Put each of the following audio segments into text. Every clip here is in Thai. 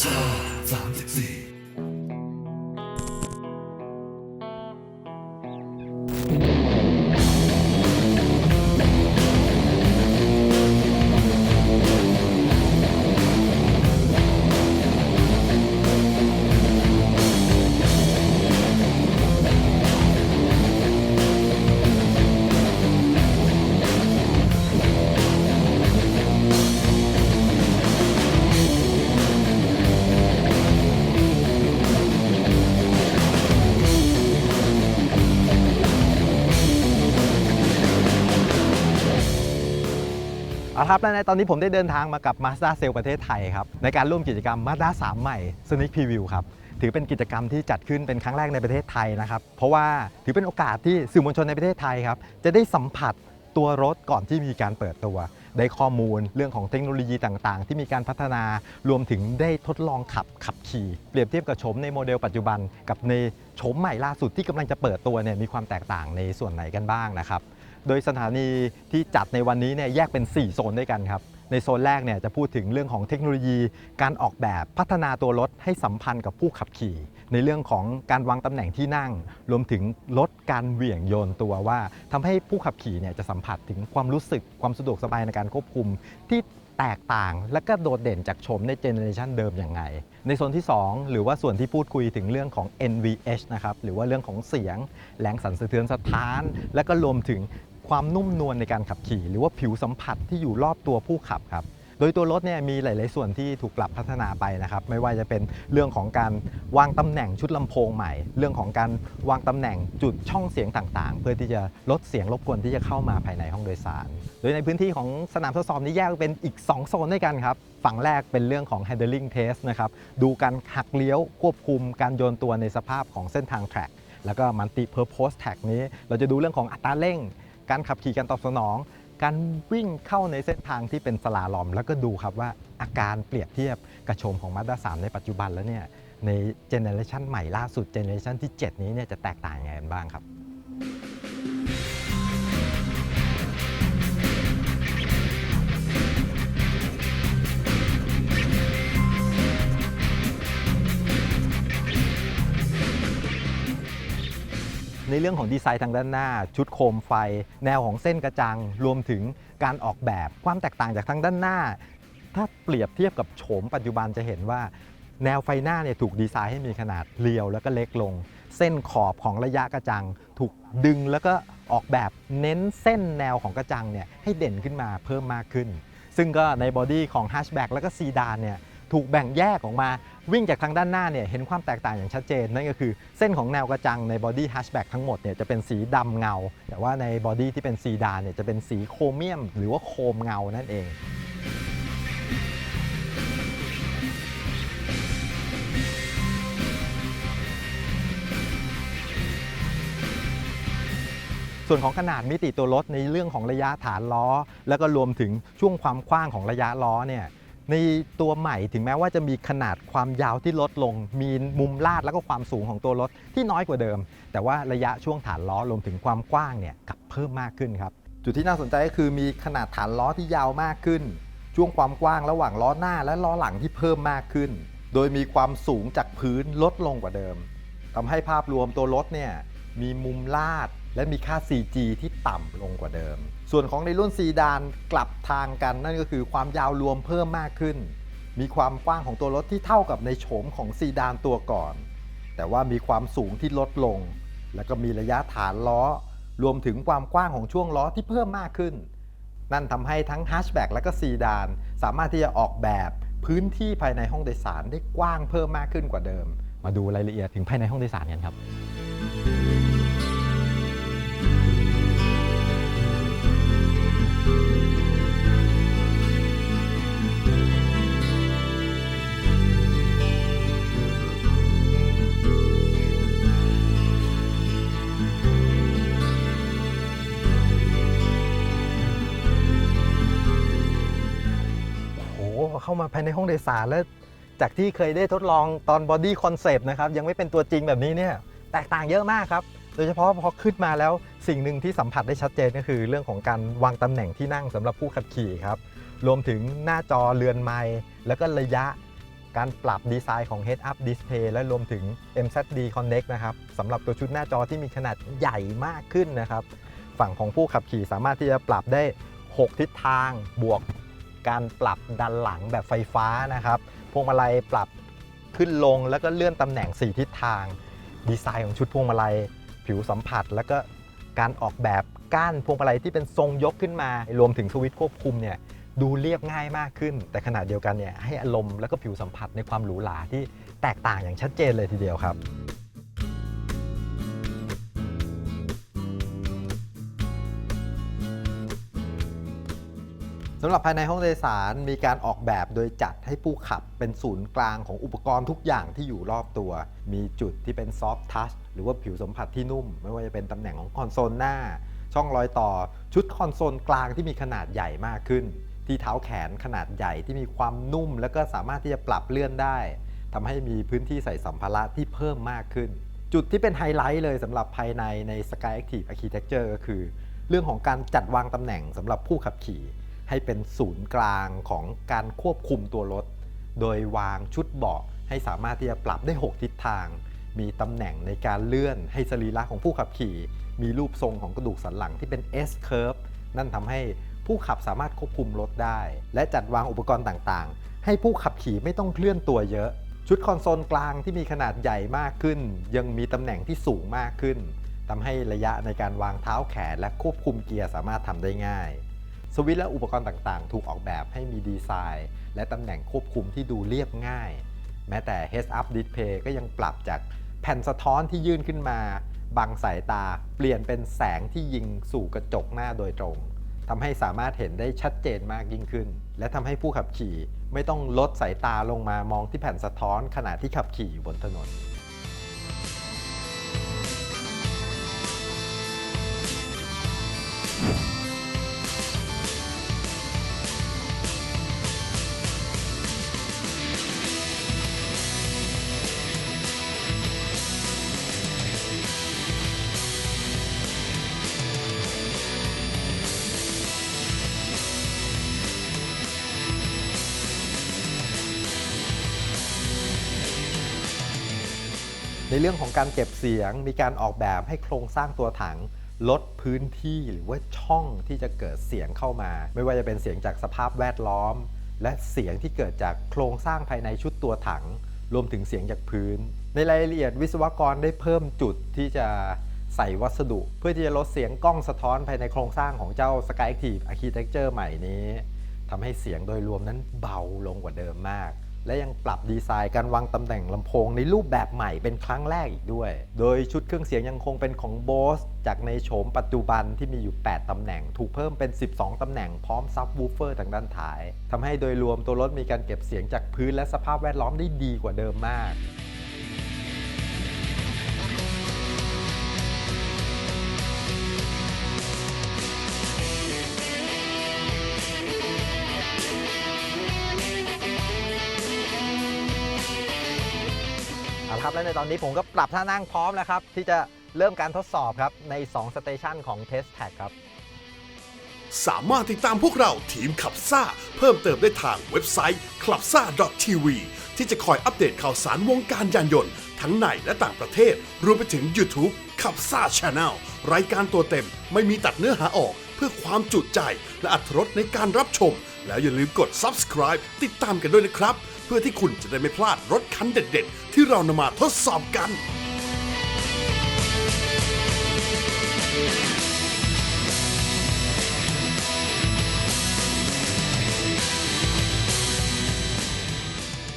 ซ่าสา เอาละครับและในตอนนี้ผมได้เดินทางมากับ Mazda Sale ประเทศไทยครับ ในการร่วมกิจกรรม Mazda 3 ใหม่ Sneak Preview ครับ ถือเป็นกิจกรรมที่จัดขึ้นเป็นครั้งแรกในประเทศไทยนะครับ เพราะว่าถือเป็นโอกาสที่สื่อมวลชนในประเทศไทยครับ จะได้สัมผัสตัวรถก่อนที่มีการเปิดตัว ได้ข้อมูลเรื่องของเทคโนโลยีต่างๆ ที่มีการพัฒนารวมถึงได้ทดลองขับขับขี่ เปรียบเทียบกับโฉมในโมเดลปัจจุบัน กับในโฉมใหม่ล่าสุดที่กำลังจะเปิดตัวเนี่ยมีความแตกต่างในส่วนไหนกันบ้างนะครับ โดยสถานีที่จัดในวันนี้เนี่ยแยกเป็น 4 โซนด้วยกันครับ ในโซนแรกเนี่ยจะพูดถึงเรื่องของเทคโนโลยี การออกแบบพัฒนาตัวรถให้สัมพันธ์กับผู้ขับขี่ ในเรื่องของการวางตำแหน่งที่นั่ง รวมถึงลดการเหวี่ยงโยนตัวว่าทำให้ผู้ขับขี่เนี่ยจะสัมผัสถึงความรู้สึกความสะดวกสบายในการควบคุมที่แตกต่างและก็โดดเด่นจากโฉมในเจเนอเรชันเดิมอย่างไง ในโซนที่ 2 หรือว่าส่วนที่พูดคุยถึงเรื่องของ NVH นะครับ หรือว่าเรื่องของเสียง แรงสั่นสะเทือนสะท้าน และก็รวมถึง ความนุ่มนวลในการขับขี่ หรือว่าผิวสัมผัสที่อยู่รอบตัวผู้ขับครับโดยตัวรถเนี่ยมีหลาย ๆ ส่วนที่ถูกปรับพัฒนาไปนะครับ ไม่ว่าจะเป็นเรื่องของการวางตำแหน่งชุดลำโพงใหม่ เรื่องของการวางตำแหน่งจุดช่องเสียงต่าง ๆ เพื่อที่จะลดเสียงรบกวนที่จะเข้ามาภายในห้องโดยสาร โดยในพื้นที่ของสนามทดสอบนี้แยกเป็นอีก 2 โซนด้วยกันครับ ฝั่งแรกเป็นเรื่องของ handling test นะครับ ดูการหักเลี้ยวควบคุมการโยนตัวในสภาพของเส้นทาง track แล้วก็ multi purpose track นี้ เราจะดูเรื่องของอัตราเร่ง การขับขี่การตอบสนอง การวิ่งเข้าในเส้นทางที่เป็นสลาลอม แล้วก็ดูครับว่าอาการเปรียบเทียบกระโชมของมาด้าสในปัจจุบันแล้วเนี่ยในเจเนอเรชันใหม่ล่าสุดเจเนอเรชันที่ 7 นี้เนี่ยจะแตกต่างยังไงกันบ้างครับ เรื่องของดีไซน์ทางด้านหน้า ชุดโคมไฟ แนวของเส้นกระจัง รวมถึงการออกแบบความแตกต่างจากทางด้านหน้า ถ้าเปรียบเทียบกับโฉมปัจจุบันจะเห็นว่า แนวไฟหน้าเนี่ยถูกดีไซน์ให้มีขนาดเรียวแล้วก็เล็กลง เส้นขอบของระยะกระจัง ถูกดึงแล้วก็ออกแบบเน้นเส้นแนวของกระจังเนี่ยให้เด่นขึ้นมาเพิ่มมากขึ้น ซึ่งก็ในบอดี้ของ Hatchback แล้วก็ซีดานเนี่ย ถูกแบ่งแยกออกมา วิ่งจากทางด้านหน้าเนี่ยเห็นความแตกต่างอย่างชัดเจน นั่นก็คือเส้นของแนวกระจังในบอดี้ Hatchback ทั้งหมดเนี่ยจะเป็นสีดำเงา แต่ว่าในบอดี้ที่เป็นซีดานเนี่ยจะเป็นสีโครเมียม หรือว่าโครมเงานั่นเองส่วนของขนาดมิติตัวรถในเรื่องของระยะฐานล้อ แล้วก็รวมถึงช่วงความกว้างของระยะล้อเนี่ย ในตัวใหม่ถึงแม้ว่าจะมีขนาดความยาวที่ลดลง มีมุมลาดแล้วก็ความสูงของตัวรถที่น้อยกว่าเดิม แต่ว่าระยะช่วงฐานล้อรวมถึงความกว้างเนี่ยกลับเพิ่มมากขึ้นครับ จุดที่น่าสนใจก็คือมีขนาดฐานล้อที่ยาวมากขึ้น ช่วงความกว้างระหว่างล้อหน้าและล้อหลังที่เพิ่มมากขึ้น โดยมีความสูงจากพื้นลดลงกว่าเดิมทำให้ภาพรวมตัวรถเนี่ยมีมุมลาดและมีค่า CG ที่ต่ำลงกว่าเดิม ส่วนของในรุ่นซีดานกลับทางกัน นั่นก็คือความยาวรวมเพิ่มมากขึ้น มีความกว้างของตัวรถที่เท่ากับในโฉมของซีดานตัวก่อน แต่ว่ามีความสูงที่ลดลง แล้วก็มีระยะฐานล้อ รวมถึงความกว้างของช่วงล้อที่เพิ่มมากขึ้น นั่นทำให้ทั้ง Hatchback และก็ซีดาน สามารถที่จะออกแบบพื้นที่ภายในห้องโดยสารได้กว้างเพิ่มมากขึ้นกว่าเดิม มาดูรายละเอียดถึงภายในห้องโดยสารกันครับ เข้ามาภายในห้องโดยสารแล้ว จากที่เคยได้ทดลองตอนบอดี้คอนเซปต์นะครับยังไม่เป็นตัวจริงแบบนี้เนี่ยแตกต่างเยอะมากครับ โดยเฉพาะพอขึ้นมาแล้วสิ่งหนึ่งที่สัมผัสได้ชัดเจนก็คือเรื่องของการวางตำแหน่งที่นั่งสำหรับผู้ขับขี่ครับรวมถึงหน้าจอเรือนไม้แล้วก็ระยะการปรับดีไซน์ของ Head Up Display และรวมถึง MZD Connect นะครับสำหรับตัวชุดหน้าจอที่มีขนาดใหญ่มากขึ้นนะครับ ฝั่งของผู้ขับขี่สามารถที่จะปรับได้ 6 ทิศทางบวก การปรับดันหลังแบบไฟฟ้านะครับพวงมาลัยปรับขึ้นลงแล้วก็เลื่อนตำแหน่ง 4 ทิศทาง ดีไซน์ของชุดพวงมาลัยผิวสัมผัส แล้วก็การออกแบบก้านพวงมาลัยที่เป็นทรงยกขึ้นมา รวมถึงสวิตช์ควบคุมเนี่ยดูเรียบง่ายมากขึ้น แต่ขณะเดียวกันเนี่ยให้อารมณ์แล้วก็ผิวสัมผัสในความหรูหราที่แตกต่างอย่างชัดเจนเลยทีเดียวครับ สำหรับภายในห้องโดยสารมีการออกแบบโดยจัดให้ผู้ขับเป็นศูนย์กลางของอุปกรณ์ทุกอย่างที่อยู่รอบตัว มีจุดที่เป็นซอฟ t ์ทัชหรือว่าผิวสัมผัสที่นุ่ม ไม่ว่าจะเป็นตำแหน่งของคอนโซลหน้า ช่องรอยต่อ ชุดคอนโซลกลางที่มีขนาดใหญ่มากขึ้น ที่เท้าแขนขนาดใหญ่ที่มีความนุ่ม แล้วก็สามารถที่จะปรับเลื่อนได้ทำให้มีพื้นที่ใส่สัมภาระที่เพิ่มมากขึ้น จุดที่เป็นไฮไลท์เลยสำหรับภายในใน Sky Active Architecture ก็คือ เรื่องของการจัดวางตำแหน่งสำหรับผู้ขับขี่ ให้เป็นศูนย์กลางของการควบคุมตัวรถ โดยวางชุดเบาะให้สามารถที่จะปรับได้ 6 ทิศทาง มีตำแหน่งในการเลื่อนให้สรีระของผู้ขับขี่ มีรูปทรงของกระดูกสันหลังที่เป็น S curve นั่นทำให้ผู้ขับสามารถควบคุมรถได้ และจัดวางอุปกรณ์ต่างๆ ให้ผู้ขับขี่ไม่ต้องเคลื่อนตัวเยอะ ชุดคอนโซลกลางที่มีขนาดใหญ่มากขึ้น ยังมีตำแหน่งที่สูงมากขึ้นทำให้ระยะในการวางเท้าแขนและควบคุมเกียร์สามารถทำได้ง่าย สวิตช์และอุปกรณ์ต่างๆ ถูกออกแบบให้มีดีไซน์ และตำแหน่งควบคุมที่ดูเรียบง่าย แม้แต่ Heads Up Display ก็ยังปรับจากแผ่นสะท้อนที่ยื่นขึ้นมาบังสายตาเปลี่ยนเป็นแสงที่ยิงสู่กระจกหน้าโดยตรงทำให้สามารถเห็นได้ชัดเจนมากยิ่งขึ้น และทำให้ผู้ขับขี่ไม่ต้องลดสายตาลงมามองที่แผ่นสะท้อนขณะที่ขับขี่อยู่บนถนนใเรื่องของการเก็บเสียง มีการออกแบบให้โครงสร้างตัวถัง ลดพื้นที่หรือว่าช่องที่จะเกิดเสียงเข้ามา ไม่ว่าจะเป็นเสียงจากสภาพแวดล้อม และเสียงที่เกิดจากโครงสร้างภายในชุดตัวถัง รวมถึงเสียงจากพื้น ในรายละเอียดวิศวกรได้เพิ่มจุดที่จะใส่วัสดุ เพื่อที่จะลดเสียงกล้องสะท้อนภายในโครงสร้างของเจ้า Sky Active Architecture ใหม่นี้ทำให้เสียงโดยรวมนั้นเบาลงกว่าเดิมมาก และยังปรับดีไซน์การวางตำแหน่งลำโพงในรูปแบบใหม่เป็นครั้งแรกอีกด้วย โดยชุดเครื่องเสียงยังคงเป็นของ Bose จากในโฉมปัจจุบันที่มีอยู่ 8 ตำแหน่ง ถูกเพิ่มเป็น 12 ตำแหน่งพร้อมซับวูเฟอร์ทางด้านท้ายทำให้โดยรวมตัวรถมีการเก็บเสียงจากพื้นและสภาพแวดล้อมได้ดีกว่าเดิมมาก เอาละครับและในตอนนี้ผมก็ปรับท่านั่งพร้อมแล้วครับ ที่จะเริ่มการทดสอบครับ ใน 2 สเตชันของ Test Tag ครับ สามารถติดตามพวกเราทีมขับซ่า เพิ่มเติมได้ทางเว็บไซต์ clubsa.tv ที่จะคอยอัปเดตข่าวสารวงการยานยนต์ ทั้งในและต่างประเทศ รวมไปถึง YouTube ขับซ่า Channel รายการตัวเต็มไม่มีตัดเนื้อหาออก เพื่อความจุใจ และอัตรสในการรับชม แล้วอย่าลืมกด subscribe ติดตามกันด้วยนะครับ เพื่อที่คุณจะได้ไม่พลาดรถคันเด็ดๆ ที่เรานำมาทดสอบกัน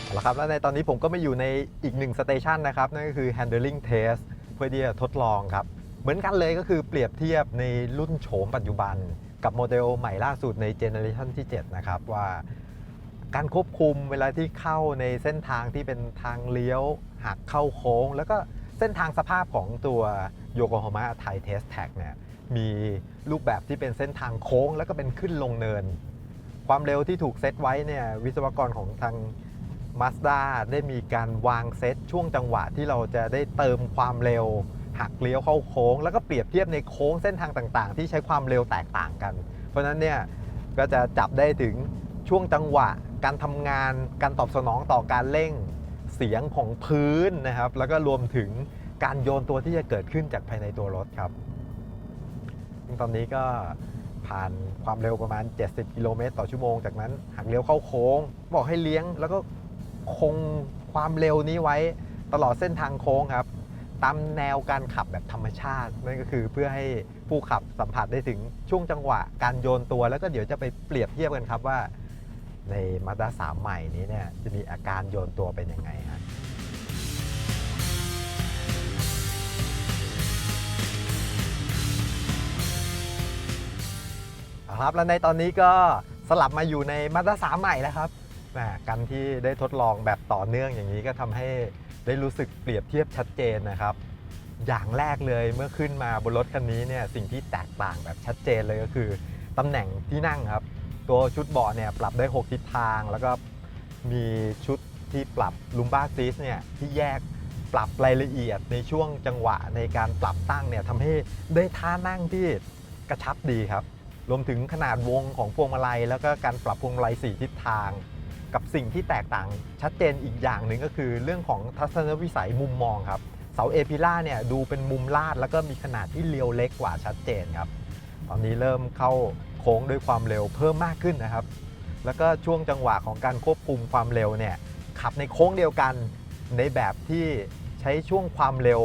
เอาละครับและในตอนนี้ผมก็มาอยู่ในอีกหนึ่งสเตชันนะครับ นั่นก็คือ handling test เพื่อที่จะทดลองครับ เหมือนกันเลยก็คือเปรียบเทียบในรุ่นโฉมปัจจุบัน กับโมเดลใหม่ล่าสุดในเจเนอเรชันที่ 7 นะครับว่า การควบคุมเวลาที่เข้าในเส้นทางที่เป็นทางเลี้ยวหักเข้าโค้ง แล้วก็เส้นทางสภาพของตัวโยโกฮาม่าไทเทสแท็กเนี่ยมีรูปแบบที่เป็นเส้นทางโค้ง แล้วก็เป็นขึ้นลงเนิน ความเร็วที่ถูกเซตไว้เนี่ยวิศวกรของทาง Mazda ได้มีการวางเซตช่วงจังหวะที่เราจะได้เติมความเร็ว หักเลี้ยวเข้าโค้ง แล้วก็เปรียบเทียบในโค้งเส้นทางต่างๆ ที่ใช้ความเร็วแตกต่างกัน เพราะฉะนั้นเนี่ยก็จะจับได้ถึงช่วงจังหวะ การทำงาน การตอบสนองต่อการเร่งเสียงของพื้นนะครับ แล้วก็รวมถึงการโยนตัวที่จะเกิดขึ้นจากภายในตัวรถครับตอนนี้ก็ผ่านความเร็วประมาณ 70 กิโลเมตรต่อชั่วโมง จากนั้นหักเลี้ยวเข้าโค้ง บอกให้เลี้ยงแล้วก็คงความเร็วนี้ไว้ตลอดเส้นทางโค้งครับ ตามแนวการขับแบบธรรมชาติ นั่นก็คือเพื่อให้ผู้ขับสัมผัสได้ถึงช่วงจังหวะการโยนตัว แล้วก็เดี๋ยวจะไปเปรียบเทียบกันครับว่า ในมาด้าสามใหม่นี้เนี่ยจะมีอาการโยนตัวเป็นยังไงฮะครับแล้วในตอนนี้ก็สลับมาอยู่ในมาด้าสามใหม่แล้วครับการที่ได้ทดลองแบบต่อเนื่องอย่างนี้ก็ทำให้ ได้รู้สึกเปรียบเทียบชัดเจนนะครับ อย่างแรกเลยเมื่อขึ้นมาบนรถคันนี้เนี่ยสิ่งที่แตกต่างแบบชัดเจนเลยก็คือตำแหน่งที่นั่งครับ ตัวชุดเบาะเนี่ยปรับได้ 6 ทิศทาง แล้วก็มีชุดที่ปรับลุมบ้าซีสเนี่ยที่แยกปรับรายละเอียดในช่วงจังหวะในการปรับตั้งเนี่ยทำให้ได้ท่านั่งที่กระชับดีครับ รวมถึงขนาดวงของพวงมาลัย แล้วก็การปรับพวงมาลัย4ทิศทาง กับสิ่งที่แตกต่างชัดเจนอีกอย่างหนึ่งก็คือเรื่องของทัศนวิสัยมุมมองครับเสาเอพิล่าเนี่ยดูเป็นมุมลาด แล้วก็มีขนาดที่เลียวเล็กกว่าชัดเจนครับ ตอนนี้เริ่มเข้าโค้งด้วยความเร็วเพิ่มมากขึ้นนะครับ แล้วก็ช่วงจังหวะของการควบคุมความเร็วเนี่ยขับในโค้งเดียวกันในแบบที่ใช้ช่วงความเร็ว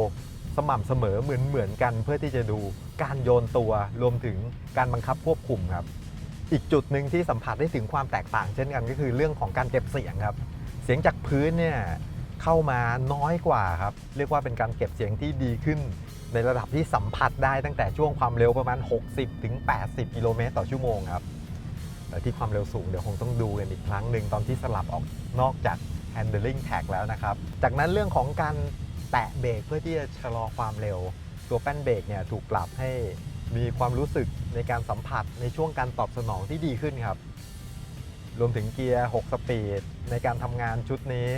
สม่ำเสมอเหมือนเหมือนกัน เพื่อที่จะดูการโยนตัวรวมถึงการบังคับควบคุมครับ อีกจุดหนึ่งที่สัมผัสได้ถึงความแตกต่างเช่นกันก็คือเรื่องของการเก็บเสียงครับ เสียงจากพื้นเนี่ยเข้ามาน้อยกว่าครับ เรียกว่าเป็นการเก็บเสียงที่ดีขึ้น ในระดับที่สัมผัสได้ตั้งแต่ช่วงความเร็วประมาณ 60ถึง80กิโลเมตรต่อชั่วโมงครับแต่ที่ความเร็วสูงเดี๋ยวคงต้องดูกันอีกครั้งหนึ่งตอนที่สลับออกนอกจาก handling tag แล้วนะครับ จากนั้นเรื่องของการแตะเบรกเพื่อที่จะชะลอความเร็ว ตัวแป้นเบรกเนี่ยถูกปรับให้ มีความรู้สึกในการสัมผัสในช่วงการตอบสนองที่ดีขึ้นครับ รวมถึงเกียร์ 6 สปีด ในการทำงานชุดนี้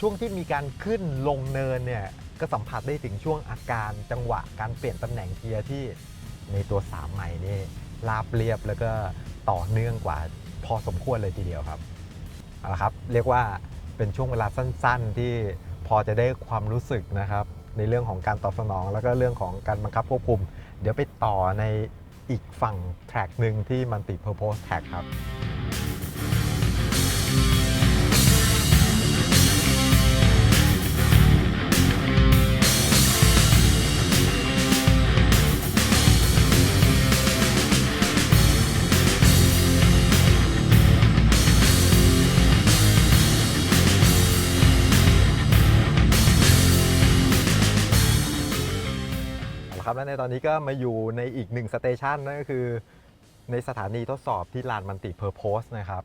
ช่วงที่มีการขึ้นลงเนินเนี่ย ก็สัมผัสได้ถึงช่วงอาการจังหวะการเปลี่ยนตำแหน่งเกียร์ที่ในตัว 3 ใหม่นี่ราบเรียบแล้วก็ต่อเนื่องกว่าพอสมควรเลยทีเดียวครับเอาละครับ เรียกว่าเป็นช่วงเวลาสั้น ๆ ที่พอจะได้ความรู้สึกนะครับ ในเรื่องของการตอบสนอง แล้วก็เรื่องของการบังคับควบคุม เดี๋ยวไปต่อในอีกฝั่งแทร็กหนึ่งที่มันติ purpose track ครับ ในตอนนี้ก็มาอยู่ในอีกหนึ่งสเตชันนั่นก็คือ ในสถานีทดสอบที่ลานมันติเพอร์โพสนะครับ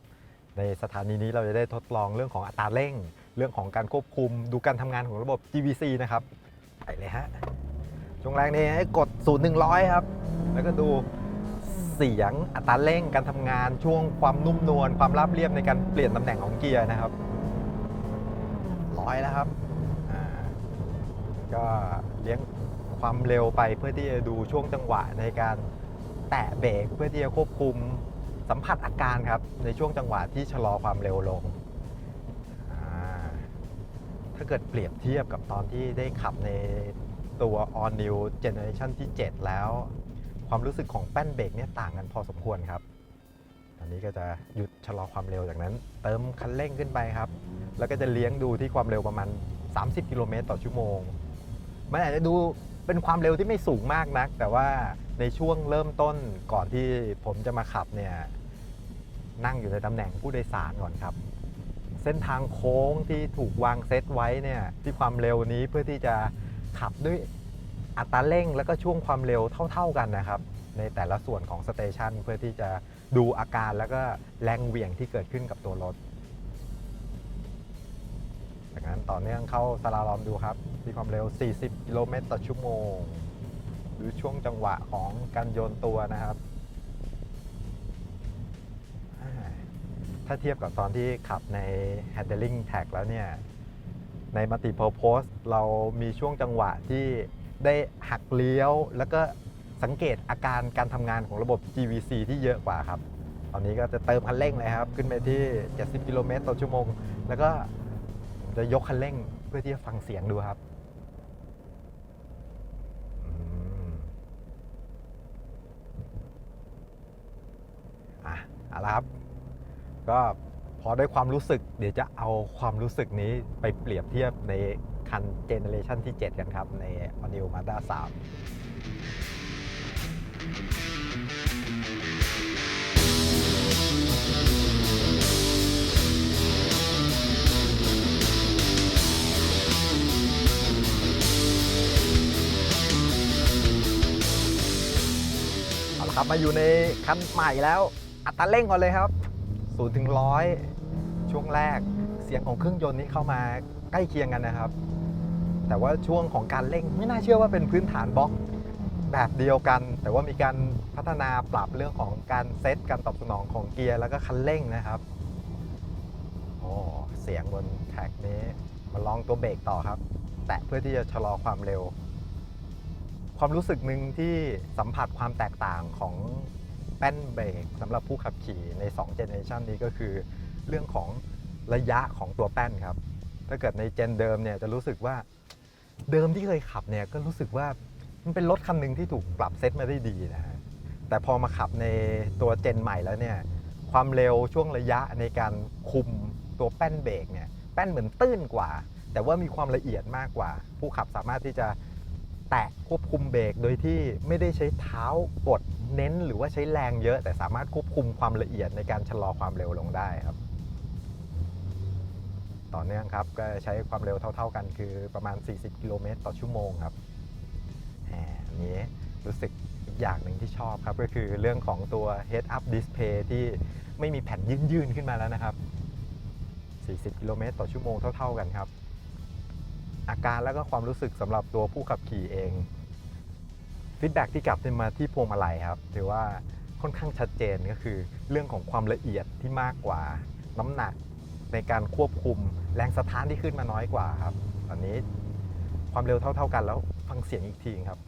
ในสถานีนี้เราจะได้ทดลองเรื่องของอัตราเร่ง เรื่องของการควบคุม ดูการทำงานของระบบ GVC นะครับไปเลยฮะช่วงแรกนี่ให้กด0ูนย์หนึ่งร้อยครับ แล้วก็ดูเสียงอัตราเร่งการทำงานช่วงความนุ่มนวลความราบเรียบในการเปลี่ยนตำแหน่งของเกียร์นะครับร้อยแล้วครับก็เลี้ยง ความเร็วไปเพื่อที่จะดูช่วงจังหวะในการแตะเบรกเพื่อที่จะควบคุมสัมผัสอาการครับ ในช่วงจังหวะที่ชะลอความเร็วลง ถ้าเกิดเปรียบเทียบกับตอนที่ได้ขับในตัว All New Generation ที่ 7 แล้ว ความรู้สึกของแป้นเบรกเนี่ยต่างกันพอสมควรครับตอนนี้ก็จะหยุดชะลอความเร็วจากนั้น เติมคันเร่งขึ้นไปครับ แล้วก็จะเลี้ยงดูที่ความเร็วประมาณ 30 กิโลเมตรต่อชั่วโมง มันอาจจะดู เป็นความเร็วที่ไม่สูงมากนัก แต่ว่าในช่วงเริ่มต้นก่อนที่ผมจะมาขับเนี่ยนั่งอยู่ในตำแหน่งผู้โดยสารก่อนครับ เส้นทางโค้งที่ถูกวางเซตไว้เนี่ยที่ความเร็วนี้เพื่อที่จะขับด้วยอัตราเร่งแล้วก็ช่วงความเร็วเท่า ๆกันนะครับ ในแต่ละส่วนของสเตชันเพื่อที่จะดูอาการแล้วก็แรงเหวี่ยงที่เกิดขึ้นกับตัวรถ จากนั้นต่อเนื่องเข้าสลาลอมดูครับที่ความเร็ว 40 กิโลเมตรต่อชั่วโมง หรือช่วงจังหวะของการโยนตัวนะครับ ถ้าเทียบกับตอนที่ขับใน handling tag แล้วเนี่ย ใน multiple post เรามีช่วงจังหวะที่ได้หักเลี้ยว แล้วก็สังเกตอาการการทำงานของระบบ GVC ที่เยอะกว่าครับ ตอนนี้ก็จะเติมคันเร่งเลยครับ ขึ้นไปที่ 70 กิโลเมตรต่อชั่วโมง แล้วก็ จะยกคันเร่งเพื่อที่จะฟังเสียงดูครับอะเอาละครับ ก็พอได้ความรู้สึก เดี๋ยวจะเอาความรู้สึกนี้ไปเปรียบเทียบในคันเจเนเรชันที่ 7 กันครับ ใน a n e w Mazda 3 เอาละครับมาอยู่ในคันใหม่แล้ว อัตราเร่งก่อนเลยครับ0ถึง100ช่วงแรกเสียงของเครื่องยนต์นี้เข้ามาใกล้เคียงกันนะครับ แต่ว่าช่วงของการเร่งไม่น่าเชื่อว่าเป็นพื้นฐานบล็อกแบบเดียวกัน แต่ว่ามีการพัฒนาปรับเรื่องของการเซตการตอบสนองของเกียร์แล้วก็คันเร่งนะครับโอ้เสียงบนแท็กนี้มาลองตัวเบรกต่อครับ แตะเพื่อที่จะชะลอความเร็ว ความรู้สึกหนึ่งที่สัมผัสความแตกต่างของแป้นเบรกสำหรับผู้ขับขี่ใน2 Generation นี้ก็คือ เรื่องของระยะของตัวแป้นครับ ถ้าเกิดในเจนเดิมเนี่ยจะรู้สึกว่าเดิมที่เคยขับเนี่ยก็รู้สึกว่ามันเป็นรถคันหนึ่งที่ถูกปรับเซตมาได้ดีนะฮะแต่พอมาขับในตัวเจนใหม่แล้วเนี่ยความเร็วช่วงระยะในการคุมตัวแป้นเบรกเนี่ยแป้นเหมือนตื้นกว่า แต่ว่ามีความละเอียดมากกว่า ผู้ขับสามารถที่จะ แตะควบคุมเบรกโดยที่ไม่ได้ใช้เท้ากดเน้นหรือว่าใช้แรงเยอะ แต่สามารถควบคุมความละเอียดในการชะลอความเร็วลงได้ครับ ต่อเนื่องครับก็ใช้ความเร็วเท่า ๆกันคือประมาณ 40 กิโลเมตรต่อชั่วโมงครับแหมอันนี้รู้สึกอีกอย่างหนึ่งที่ชอบครับ ก็คือเรื่องของตัว head up display ที่ไม่มีแผ่นยื่นๆขึ้นมาแล้วนะครับ 40 กิโลเมตรต่อชั่วโมงเท่า ๆกันครับ อาการแล้วก็ความรู้สึกสำหรับตัวผู้ขับขี่เองฟีดแบ็ที่กลับมาที่พวงมาลัยครับถือว่าค่อนข้างชัดเจนก็คือ เรื่องของความละเอียดที่มากกว่า น้ำหนักในการควบคุมแรงสะท้านที่ขึ้นมาน้อยกว่าครับตอนนี้ความเร็วเท่า ๆกันแล้วฟังเสียงอีกทีครับ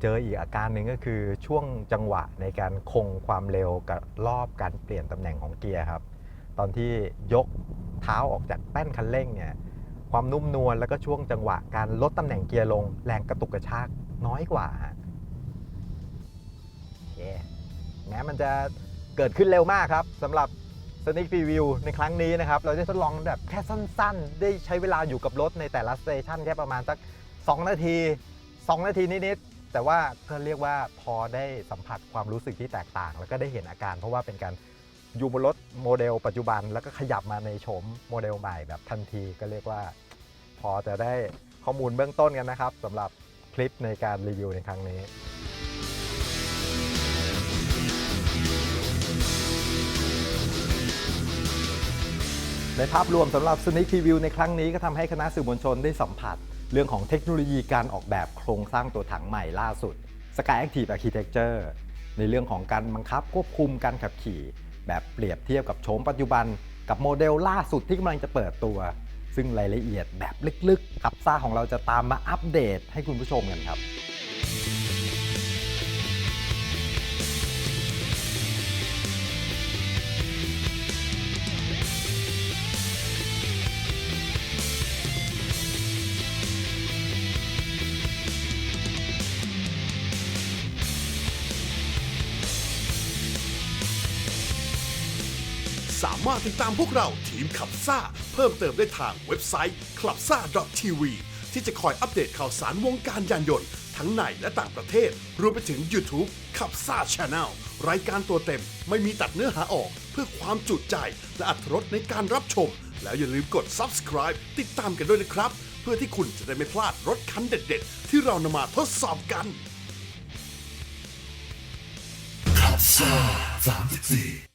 เจออีกอาการหนึ่งก็คือช่วงจังหวะในการคงความเร็วกับรอบการเปลี่ยนตำแหน่งของเกียร์ครับ ตอนที่ยก เท้าออกจากแป้นคันเร่งเนี่ยความนุ่มนวลแล้วก็ช่วงจังหวะการลดตำแหน่งเกียร์ลง แรงกระตุกกระชากน้อยกว่าฮะเคแม้มันจะเกิดขึ้นเร็วมากครับสำหรับ Sneak Preview ในครั้งนี้นะครับ เราได้ทดลองแบบแค่สั้นๆ ได้ใช้เวลาอยู่กับรถในแต่ละสเตชันแค่ประมาณสัก 2 นาที 2 นาทีนิดๆแต่ว่าก็เรียกว่าพอได้สัมผัสความรู้สึกที่แตกต่าง แล้วก็ได้เห็นอาการเพราะว่าเป็นการ อยู่บนรถโมเดลปัจจุบันแล้วก็ขยับมาในโฉมโมเดลใหม่แบบทันทีก็เรียกว่า พอจะได้ข้อมูลเบื้องต้นกันนะครับสำหรับคลิปในการรีวิวในครั้งนี้ในภาพรวมสำหรับ Sneak Preview ในครั้งนี้ก็ทำให้คณะสื่อมวลชนได้สัมผัส เรื่องของเทคโนโลยีการออกแบบโครงสร้างตัวถังใหม่ล่าสุด Sky Active Architecture ในเรื่องของการบังคับควบคุมการขับขี่ แบบเปรียบเทียบกับโฉมปัจจุบันกับโมเดลล่าสุดที่กำลังจะเปิดตัว ซึ่งรายละเอียดแบบลึกๆกับซ่าของเราจะตามมาอัปเดตให้คุณผู้ชมกันครับ สามารถติดตามพวกเราทีมขับซ่า เพิ่มเติมได้ทางเว็บไซต์ clubsa.tv ที่จะคอยอัปเดตข่าวสารวงการยานยนต์ ทั้งในและต่างประเทศ รวมไปถึง YouTube ขับซ่า Channel รายการตัวเต็มไม่มีตัดเนื้อหาออก เพื่อความจุใจ และอัตรสในการรับชม แล้วอย่าลืมกด subscribe ติดตามกันด้วยนะครับ เพื่อที่คุณจะได้ไม่พลาดรถคันเด็ด ๆ ที่เรานำมาทดสอบกัน ขับซ่า34